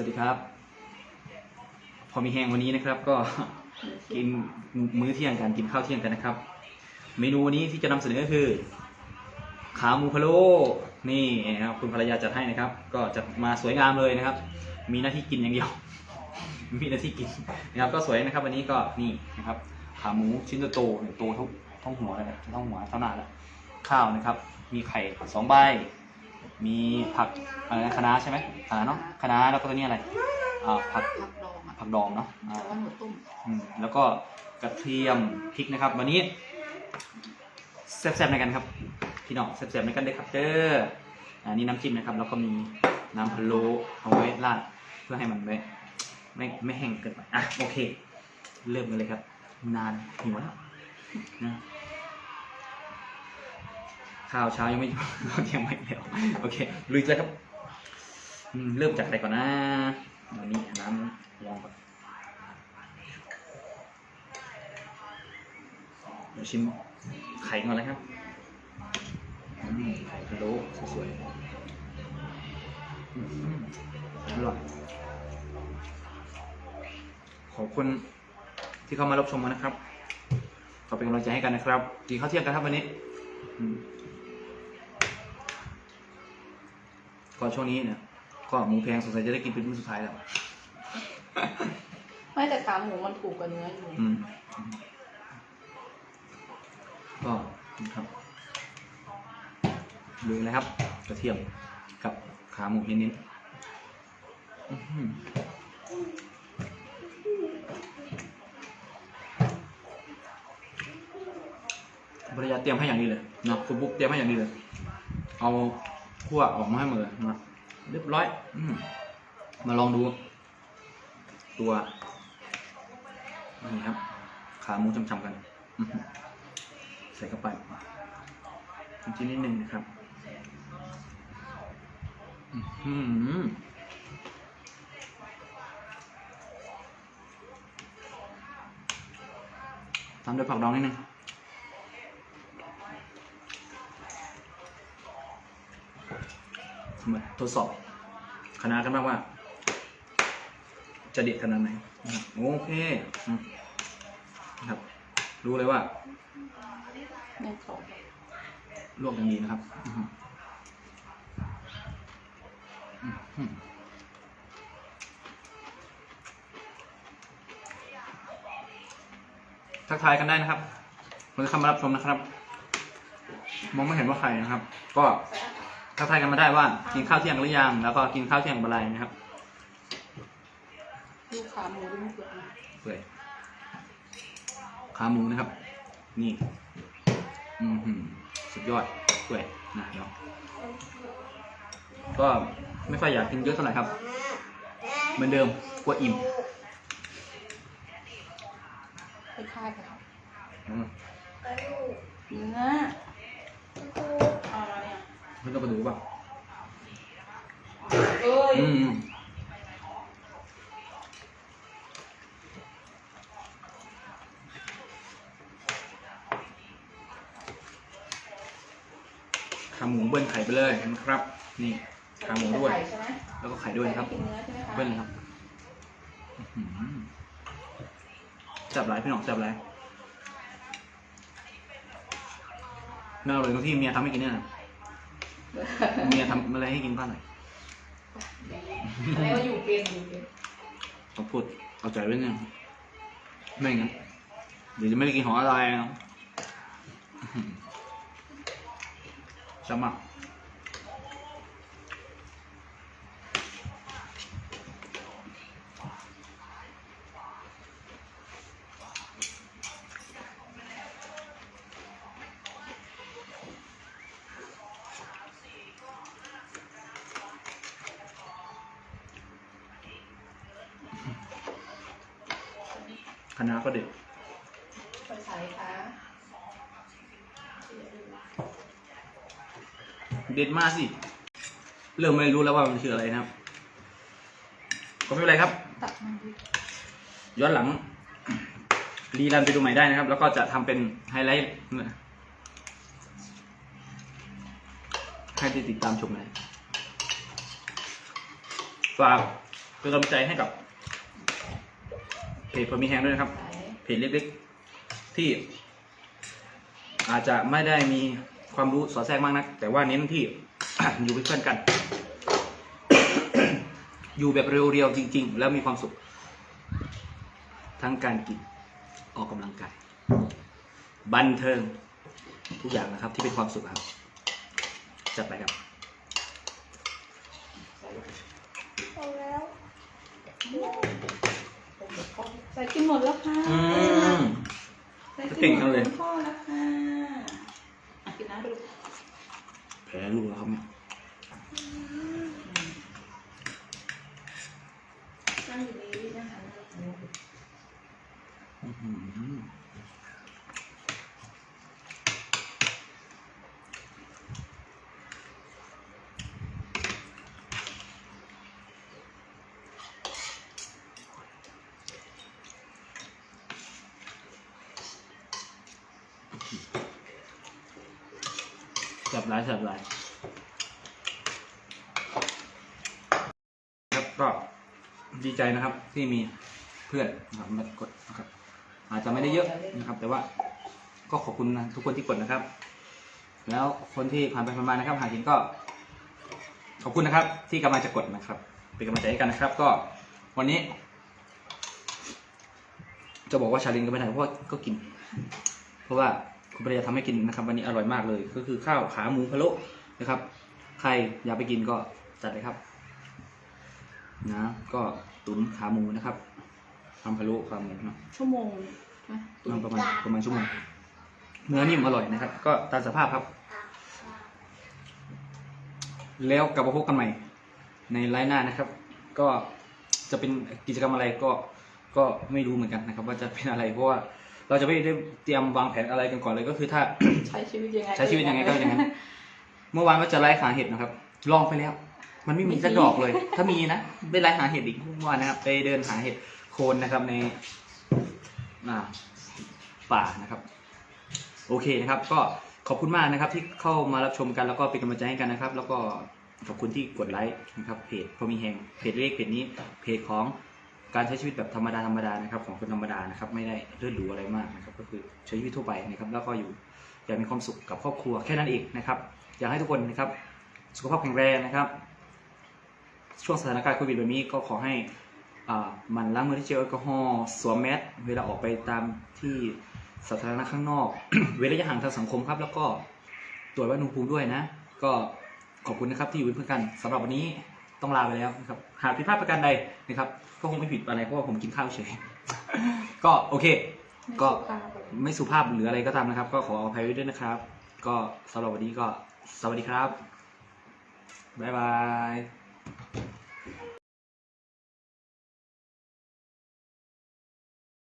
วัสดีครับ พอมีแห้งวันนี้นะครับ ก็กินมื้อเที่ยงกันกินข้าวเที่ยงกันนะครับ เมนูวันนี้ที่จะนำเสนอก็คือ ขาหมูพะโล้นี่นะครับคุณภรรยาจัดให้นะครับ ก็จัดมาสวยงามเลยนะครับ มีหน้าที่กินอย่างเดียว มีหน้าที่กินนะครับ ก็สวยนะครับ วันนี้ก็นี่นะครับ ขาหมูชิ้นโตๆเนี่ยโตทุกท้องหัวเลยนะท้องหัวเท่าหน้าแล้วข้าวนะครับ มีไข่สองใบ มีผักอะไรนะคะน้าใช่ไหมคะน้าเนาะคะน้าแล้วก็ตัวนี้อะไรอ่าผักผักดองอะผักดองเนาะอ่าแต่ว่าหนูต้มอืมแล้วก็กระเทียมพริกนะครับ วันนี้แซ่บๆในกันครับพี่น้องแซ่บๆในกันได้อครับเด้ออ่านี่น้ำจิ้มนะครับ แล้วก็มีน้ำพะโล้เอาไว้ราดเพื่อให้มันไม่ไม่ไม่แห้งเกินไปอะโอเค เริ่มกันเลยครับ นานหิวแล้วนะ ข้าวเช้ายังไม่เที่ยงไม่แล้วโอเคลุยเลยครับเริ่มจากอะไรก่อนนะวันนี้น้ำลองก่อนเดี๋ยวชิมไข่ก่อนเลยครับไข่พะโล้สวยๆอร่อยขอบคุณที่เข้ามารับชมนนะครับขอเป็นกำลังใจให้กันนะครับกินข้าวเที่ยงกันครับวันนี้ ก็ช่วงนี้เนี่ยก็หมูแพงสงสัยจะได้กินเป็นมื้อสุดท้ายแล้ว ไม่แต่ขาหมูมันถูกกว่าเนื้ออยู่อืมก็นะครับดูนะครับ กระเทียมกับขาหมูเน้นๆอื้อหือภรรยาเตรียมให้อย่างดีเลยเนาะคุณบุ๊กเตรียมให้อย่างดีเลย เอา คั่วออกมาให้หมดเลยนะเรียบร้อยอมมาลองดู ตัวนี่ครับ ขาหมูจำๆกัน ใส่เข้าไปจิ้มนิดนึงนะครับอื้อหือตามด้วยผักดองนิดนึง มาทดสอบคณะกันบ้างว่า จะเด็ดขนาดไหนโอเคนะครับ รู้เลยว่าในเขาลวกอย่างดีนะครับทักทายกันได้นะครับคนที่เข้ามารับชมนะครับ มองไม่เห็นว่าใครนะครับ ก็ ทักทายกันมาได้ว่ากินข้าวเที่ยงหรือยังแล้วก็กินข้าวเที่ยงอะไรนะครับลูกขาหมูด้วยเปลือกนะเปื่อยขาหมูนะครับ นี่อืมหืมสุดยอดเปื่อยนะเนาะก็ไม่ค่อยอยากกินเยอะเท่าไหร่ครับ เหมือนเดิมกลัวอิ่มคล้ายๆกันอืมเนื้อเอามาเนี่ย ไม่ต้องกระดูกป่ะเอ้ยอืมอืมขาหมูเบิ้ลไข่ไปเลยนะครับ นี่ขาหมูด้วยไข่ใช่ไหมแล้วก็ไข่ด้วยนะครับ กินเนื้อใช่ไหมคะเบิ้ลเลยครับอื้อหือจับหลายพี่น้องจับหลายน่าอร่อยตรงที่เมียทำให้กินเนี่ยนะ เมียทำอะไรให้กินบ้างหน่อยอะไรว่าอยู่เป็นอยู่เป็นต้องพูดเอาใจไว้เนี่ยไม่งั้นเดี๋ยวจะไม่ได้กินของอะไรนะอื้อหือชอบมาก คณะก็เด็ดไปใส่คะเด็ดมากสิ เริ่มไม่รู้แล้วว่ามันคืออะไรนะครับ ก็ไม่เป็นไรครับ ตักมันดิย้อนหลัง รีรันไปดูใหม่ได้นะครับ แล้วก็จะทำเป็นไฮไลท์ให้ติดตามชมเลยฝากเป็นกำลังใจให้กับ เพจพอมีแฮงด้วยนะครับ เพจเล็กๆ ที่ อาจจะไม่ได้มีความรู้สอดแทรกมากนัก แต่ว่าเน้นที่ อยู่เป็นเพื่อนกัน อยู่แบบเรียวๆจริง ๆ แล้วมีความสุข ทั้งการกินออกกำลังกายบันเทิง ทุกอย่างนะครับ ที่เป็นความสุขครับ จัดไปครับเอาแล้ว ใส่กินหมดแล้วค่ะอืม ใส่เก่กินงหมจัดงเลยคุณพ่อแล้วค่ะอะกินน้ำดูแผลลูกแล้วครับเนี่ยนั่งอยู่ดีๆนะคะ อื้อหือแสั บหลายสับหลายครับก็ดีใจนะครับที่มีเพื่อนนะครับมากดนะครับ อาจจะไม่ได้เยอะนะครับ แต่ว่าก็ขอบคุณนะทุกคนที่กดนะครับ แล้วคนที่ผ่านไปผ่านมานะครับ หากเห็นก็ ขอบคุณนะครับ ที่กำลังจะกดนะครับ เป็นกำลังใจให้กันนะครับ ก็วันนี้ จะบอกว่าชาลินก็ไม่ได้เพราะว่าก็กิน เพราะว่า คุณภรรยาทำให้กินนะครับ วันนี้อร่อยมากเลย ก็คือข้าวขาหมูพะโล้นะครับ ใครอยากไปกินก็จัดเลยครับ นะ ก็ตุ๋นขาหมูนะครับทำพะโล้ขาหมูเนาะชั่วโมงนะนประมาณประมาณชั่วโมง เนื้อนิ่มอร่อยนะครับ ก็ตามสภาพครับ แล้วกลับมาพบกันใหม่ ในไลน์หน้านะครับ ก็จะเป็นกิจกรรมอะไรก็ก็ไม่รู้เหมือนกันนะครับ ว่าจะเป็นอะไรเพราะว่า เราจะไม่ได้เตรียมวางแผนอะไรกันก่อนเลยก็คือถ้า ใช้ชีวิตยังไงใช้ชีวิตยังไงก็อย่างนั้นเมื่อวานก็จะไล่หาเห็ดนะครับ ลองไปแล้ว มันไม่มีสักดอกเลย ถ้ามีนะไปไล่หาเห็ดอีกเมื่อวานนะครับ ไปเดินหาเห็ดโคนนะครับในอ่าป่านะครับ โอเคนะครับ ก็ขอบคุณมากนะครับ ที่เข้ามารับชมกันแล้วก็เป็นกำลังใจให้กันนะครับ แล้วก็ขอบคุณที่กดไลค์นะครับเพจพอมีแหงเพจเลขเพจนี้เพจของ การใช้ชีวิตแบบธรรมดาธรรมดานะครับของคนธรรมดานะครับไม่ได้เลื่อนหรูอะไรมากนะครับก็คือใช้ชีวิตทั่วไปนะครับแล้วก็อยู่อยากมีความสุขกับครอบครัวแค่นั้นเองนะครับอยากให้ทุกคนนะครับสุขภาพแข็งแรงนะครับ ช่วงสถานการณ์โควิดแบบนี้ก็ขอให้อ่ามันล้างมือด้วยเจลแอลกอฮอล์สวมแมสเวลาออกไปตามที่สาธารณะข้างนอก เว้นระยะห่างทางสังคมครับ แล้วก็ตรวจวัดอุณหภูมิด้วยนะ ก็ขอบคุณนะครับที่อยู่เป็นเพื่อนกันสำหรับวันนี้ ต้องลาไปแล้วนะครับหากผิดพลาดประการใดนะครับ ก็คงไม่ผิดอะไรเพราะว่าผมกินข้าวเฉย ก็โอเค ก็ไม่สุภาพหรืออะไรก็ตามนะครับ ก็ขออภัยด้วยนะครับ ก็สำหรับวันนี้ก็สวัสดีครับบ๊ายบาย